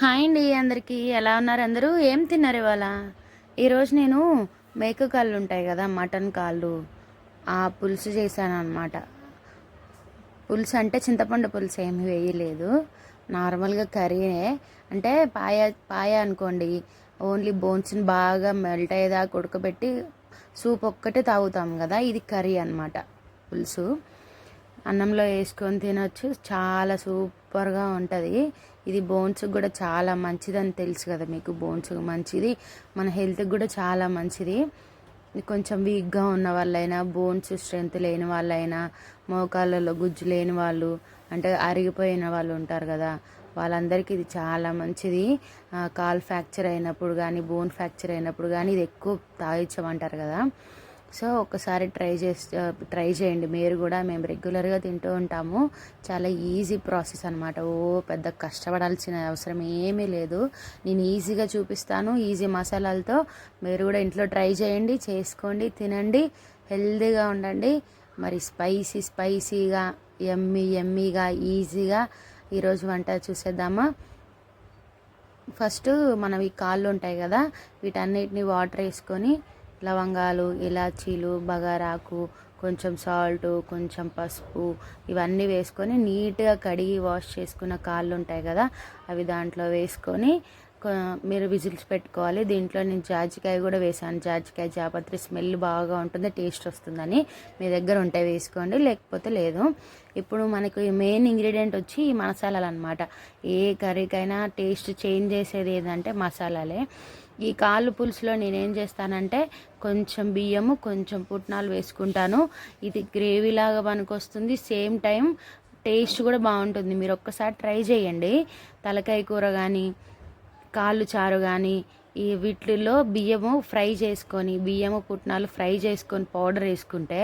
Hi అండి అందరికీ. ఎలా ఉన్నారు అందరూ? ఏం తిన్నారు ఇవాళ? ఈరోజు నేను మేక కాళ్ళు ఉంటాయి కదా మటన్ కాళ్ళు. ఆ పులుసు చేశాను అనమాట పులుసు అంటే చింతపండు పులుసు ఏమి వేయలేదు. నార్మల్గా కర్రీనే అంటే పాయ పాయ అనుకోండి. ఓన్లీ బోన్స్ని బాగా మెల్ట్ అయ్యేదాకా ఉడకబెట్టి సూప్ ఒక్కటే తాగుతాం కదా ఇది కర్రీ అనమాట పులుసు. అన్నంలో వేసుకొని తినొచ్చు. చాలా సూప్ సూపర్గా ఉంటుంది. ఇది బోన్స్కి కూడా చాలా మంచిదని తెలుసు కదా మీకు. బోన్స్ మంచిది. మన హెల్త్కి కూడా చాలా మంచిది. కొంచెం వీక్గా ఉన్న వాళ్ళైనా బోన్స్ స్ట్రెంత్ లేని వాళ్ళైనా మోకాళ్ళలో గుజ్జు లేని వాళ్ళు అంటే అరిగిపోయిన వాళ్ళు ఉంటారు కదా వాళ్ళందరికీ ఇది చాలా మంచిది. కాల్ ఫ్రాక్చర్ అయినప్పుడు కానీ బోన్ ఫ్రాక్చర్ అయినప్పుడు కానీ ఇది ఎక్కువ తాగించమంటారు కదా. సో ఒకసారి ట్రై చేసి ట్రై చేయండి. మీరు కూడా మేము రెగ్యులర్గా తింటూ ఉంటాము. చాలా ఈజీ ప్రాసెస్ అనమాట ఓ పెద్ద కష్టపడాల్సిన అవసరం ఏమీ లేదు. నేను ఈజీగా చూపిస్తాను ఈజీ మసాలాలతో. మీరు కూడా ఇంట్లో ట్రై చేయండి చేసుకోండి తినండి హెల్దీగా ఉండండి. మరి స్పైసీ స్పైసీగా ఎమ్మీ ఎమ్మీగా ఈజీగా ఈరోజు వంట చూసేద్దామా? ఫస్ట్ మనం ఈ కాళ్ళు ఉంటాయి కదా వీటన్నిటిని వాటర్ వేసుకొని లవంగాలు ఇలాచీలు బగారాకు కొంచెం సాల్ట్ కొంచెం పసుపు ఇవన్నీ వేసుకొని నీట్గా కడిగి వాష్ చేసుకున్న కాళ్ళు ఉంటాయి కదా అవి దాంట్లో వేసుకొని మీరు విజిల్స్ పెట్టుకోవాలి. దీంట్లో నేను జాజికాయ కూడా వేసాను జాజికాయ జాపత్రి స్మెల్ బాగా ఉంటుంది టేస్ట్ వస్తుందని మీ దగ్గర ఉంటే వేసుకోండి లేకపోతే లేదు. ఇప్పుడు మనకు మెయిన్ ఇంగ్రీడియంట్ వచ్చి ఈ మసాలాలు అనమాట ఏ కర్రీకైనా టేస్ట్ చేంజ్ చేసేది ఏదంటే మసాలాలే. ఈ కాళ్ళు పులుసులో నేనేం చేస్తానంటే కొంచెం బియ్యము కొంచెం పుట్నాలు వేసుకుంటాను. ఇది గ్రేవీ లాగా పనికొస్తుంది. సేమ్ టైం టేస్ట్ కూడా బాగుంటుంది. మీరు ఒక్కసారి ట్రై చేయండి. తలకాయ కూర కానీ కాళ్ళు చారు కానీ ఈ వీటిల్లో బియ్యము ఫ్రై చేసుకొని బియ్యము పుట్నాలు ఫ్రై చేసుకొని పౌడర్ వేసుకుంటే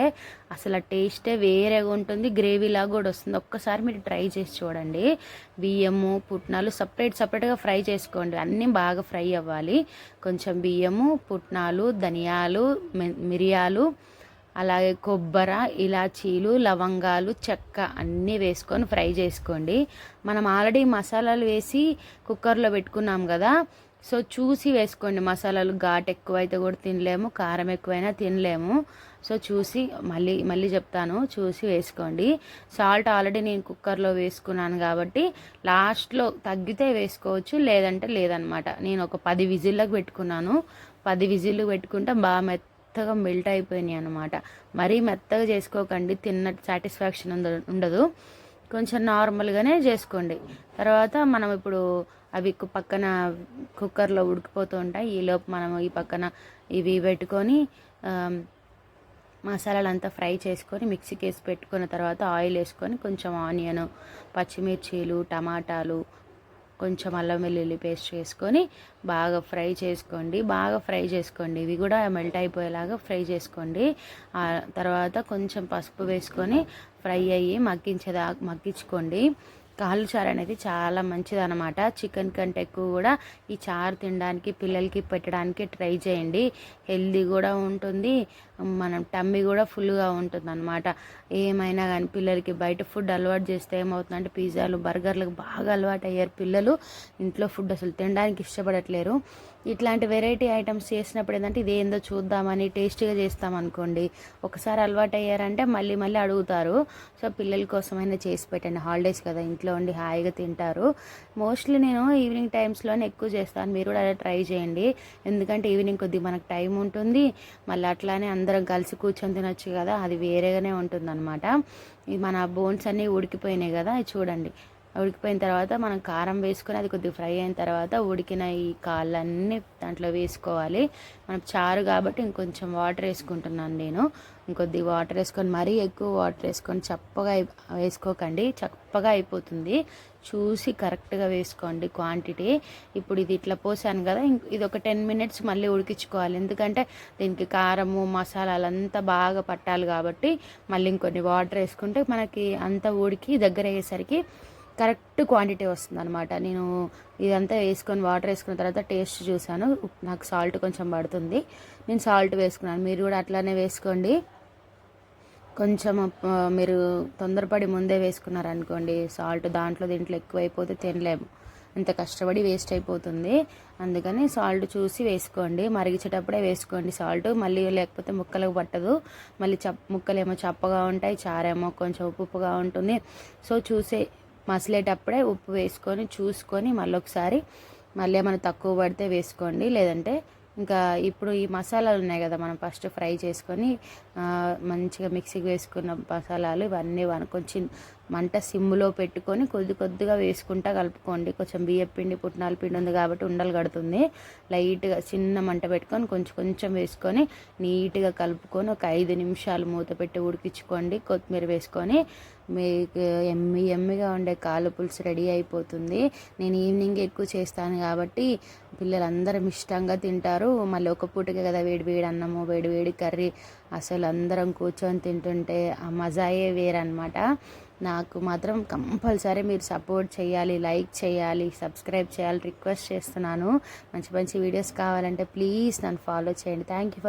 అసలు ఆ టేస్టే వేరేగా ఉంటుంది గ్రేవీ లాగా కూడా వస్తుంది. ఒక్కసారి మీరు ట్రై చేసి చూడండి. బియ్యము పుట్నాలు సపరేట్ సపరేట్గా ఫ్రై చేసుకోండి. అన్నీ బాగా ఫ్రై అవ్వాలి. కొంచెం బియ్యము పుట్నాలు ధనియాలు మిరియాలు అలాగే కొబ్బర ఇలాచీలు లవంగాలు చెక్క అన్నీ వేసుకొని ఫ్రై చేసుకోండి. మనం ఆల్రెడీ మసాలాలు వేసి కుక్కర్లో పెట్టుకున్నాం కదా సో చూసి వేసుకోండి. మసాలాలు ఘాట్ ఎక్కువైతే కూడా తినలేము కారం ఎక్కువైనా తినలేము. సో చూసి మళ్ళీ మళ్ళీ చెప్తాను. చూసి వేసుకోండి. సాల్ట్ ఆల్రెడీ నేను కుక్కర్లో వేసుకున్నాను కాబట్టి లాస్ట్లో తగ్గితే వేసుకోవచ్చు లేదంటే లేదనమాట. నేను ఒక పది విజిల్లకు పెట్టుకున్నాను. పది విజిల్లు పెట్టుకుంటే బాగా మెత్తగా మెల్ట్ అయిపోయినాయి అనమాట మరీ మెత్తగా చేసుకోకండి తిన్నట్టు సాటిస్ఫాక్షన్ ఉండదు. కొంచెం నార్మల్గానే చేసుకోండి. తర్వాత మనం ఇప్పుడు అవి పక్కన కుక్కర్లో ఉడికిపోతూ ఉంటాయి. ఈలోపు మనం ఈ పక్కన ఇవి పెట్టుకొని మసాలాలు అంతా ఫ్రై చేసుకొని మిక్సీకి వేసి పెట్టుకున్న తర్వాత ఆయిల్ వేసుకొని కొంచెం ఆనియన్ పచ్చిమిర్చీలు టమాటాలు కొంచెం అల్లం వెల్లుల్లి పేస్ట్ చేసుకొని బాగా ఫ్రై చేసుకోండి. బాగా ఫ్రై చేసుకోండి. ఇవి కూడా మెల్ట్ అయిపోయేలాగా ఫ్రై చేసుకోండి. ఆ తర్వాత కొంచెం పసుపు వేసుకొని ఫ్రై అయ్యి మగ్గించేదా మగ్గించుకోండి. కాళ్ళు చారు అనేది చాలా మంచిది అనమాట చికెన్ కంటే ఎక్కువ కూడా ఈ చారు తినడానికి పిల్లలకి పెట్టడానికి ట్రై చేయండి. హెల్దీ కూడా ఉంటుంది. మనం టమ్మీ కూడా ఫుల్గా ఉంటుంది అనమాట ఏమైనా కానీ పిల్లలకి బయట ఫుడ్ అలవాటు చేస్తే ఏమవుతుందంటే పిజ్జాలు బర్గర్లకు బాగా అలవాటు అయ్యారు పిల్లలు. ఇంట్లో ఫుడ్ అసలు తినడానికి ఇష్టపడట్లేరు. ఇట్లాంటి వెరైటీ ఐటమ్స్ చేసినప్పుడు ఏంటంటే ఇది ఏందో చూద్దామని టేస్టీగా చేస్తాం అనుకోండి ఒకసారి అలవాటు అయ్యారంటే మళ్ళీ మళ్ళీ అడుగుతారు. సో పిల్లల కోసమైనా చేసి పెట్టండి. హాలిడేస్ కదా ఇంట్లో ఉండి హాయిగా తింటారు. మోస్ట్లీ నేను ఈవినింగ్ టైమ్స్లోనే ఎక్కువ చేస్తాను. మీరు కూడా అలా ట్రై చేయండి. ఎందుకంటే ఈవినింగ్ కొద్ది మనకు టైం ఉంటుంది. మళ్ళీ అట్లానే అందరం కలిసి కూర్చొని తినొచ్చు కదా అది వేరేగానే ఉంటుంది అనమాట మన బోన్స్ అన్నీ ఉడికిపోయినాయి కదా చూడండి. ఉడికిపోయిన తర్వాత మనం కారం వేసుకొని అది కొద్దిగా ఫ్రై అయిన తర్వాత ఉడికిన ఈ కాళ్ళన్నీ దాంట్లో వేసుకోవాలి. మనం చారు కాబట్టి ఇంకొంచెం వాటర్ వేసుకుంటున్నాను నేను. ఇంకొద్ది వాటర్ వేసుకొని మరీ ఎక్కువ వాటర్ వేసుకొని చప్పగా వేసుకోకండి. చప్పగా అయిపోతుంది. చూసి కరెక్ట్గా వేసుకోండి క్వాంటిటీ. ఇప్పుడు ఇది ఇట్లా పోసాను కదా ఇంక- ఇది ఒక టెన్ మినిట్స్ మళ్ళీ ఉడికించుకోవాలి. ఎందుకంటే దీనికి కారము మసాలాలంతా బాగా పట్టాలి కాబట్టి మళ్ళీ ఇంకొన్ని వాటర్ వేసుకుంటే మనకి అంతా ఉడికి దగ్గర అయ్యేసరికి కరెక్ట్ క్వాంటిటీ వస్తుంది అనమాట నేను ఇదంతా వేసుకొని వాటర్ వేసుకున్న తర్వాత టేస్ట్ చూశాను. నాకు సాల్ట్ కొంచెం పడుతుంది. నేను సాల్ట్ వేసుకున్నాను. మీరు కూడా అట్లానే వేసుకోండి. కొంచెం మీరు తొందరపడి ముందే వేసుకున్నారనుకోండి సాల్ట్ దాంట్లో దీంట్లో ఎక్కువైపోతే తినలేము. ఇంత కష్టపడి వేస్ట్ అయిపోతుంది. అందుకని సాల్ట్ చూసి వేసుకోండి. మరిగించేటప్పుడే వేసుకోండి సాల్ట్. మళ్ళీ లేకపోతే ముక్కలకు పట్టదు. మళ్ళీ చప్ ముక్కలు ఏమో చప్పగా ఉంటాయి చారేమో కొంచెం ఉప్పు ఉప్పుగా ఉంటుంది. సో చూసే మసిలేటప్పుడే ఉప్పు వేసుకొని చూసుకొని మళ్ళీ ఒకసారి మళ్ళీ ఏమైనా తక్కువ పడితే వేసుకోండి. లేదంటే ఇంకా ఇప్పుడు ఈ మసాలాలు ఉన్నాయి కదా మనం ఫస్ట్ ఫ్రై చేసుకొని మంచిగా మిక్సీకి వేసుకున్న మసాలాలు ఇవన్నీ కొంచెం మంట సిమ్లో పెట్టుకొని కొద్ది కొద్దిగా వేసుకుంటా కలుపుకోండి. కొంచెం బియ్యం పిండి పుట్నాల పిండి ఉంది కాబట్టి ఉండలు కడుతుంది. లైట్గా చిన్న మంట పెట్టుకొని కొంచెం కొంచెం వేసుకొని నీట్గా కలుపుకొని ఒక ఐదు నిమిషాలు మూత పెట్టి ఉడికించుకోండి. కొత్తిమీర వేసుకొని మీకు ఎమ్మి ఎమ్మిగా ఉండే కాలు పులుసు రెడీ అయిపోతుంది. నేను ఈవినింగ్ ఎక్కువ చేస్తాను కాబట్టి పిల్లలందరం ఇష్టంగా తింటారు. మళ్ళీ ఒక పూటకే కదా వేడి వేడి అన్నము వేడి వేడి కర్రీ. అసలు అందరం కూర్చొని తింటుంటే ఆ మజాయే వేరనమాట నాకు మాత్రం కంపల్సరీ మీరు సపోర్ట్ చేయాలి లైక్ చేయాలి సబ్స్క్రైబ్ చేయాలి రిక్వెస్ట్ చేస్తున్నాను. మంచి మంచి వీడియోస్ కావాలంటే ప్లీజ్ నన్ను ఫాలో చేయండి. Thank you for